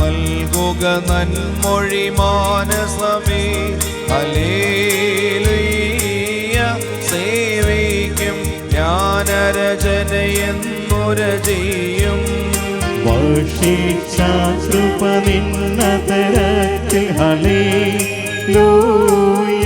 നൽകുക നന്മൊഴി മാനസമേ. ഹല്ലേലൂയ സേവിക്കും ജ്ഞാനരചനയെന്നുര ചെയ്യും വർഷിച്ച ഹലേ ലൂയ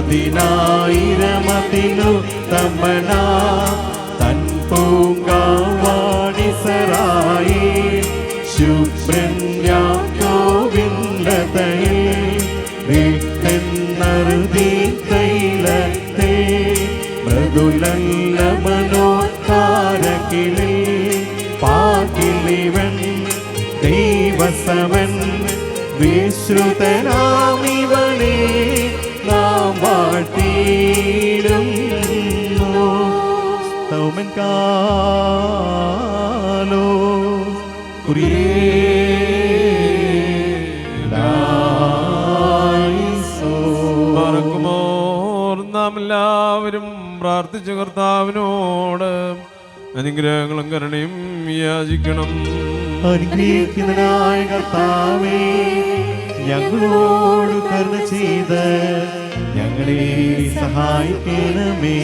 പതിനായിരമതിനു തമനാ തൻ മനോത്താരകിളിൽ പാകിലിവൻ ദൈവസവൻ വിശ്രുതനാമിവനെ കാലോ. മറക്കുമോർ നാം എല്ലാവരും പ്രാർത്ഥിച്ച കർത്താവിനോട് അനുഗ്രഹങ്ങളും കരുണയും യാചിക്കണം. അനുഗ്രഹിക്കുന്നതിനായ കർത്താവേ ഞങ്ങളോട് കരുണ ചെയ്ത് ഞങ്ങളെ സഹായിക്കണമേ.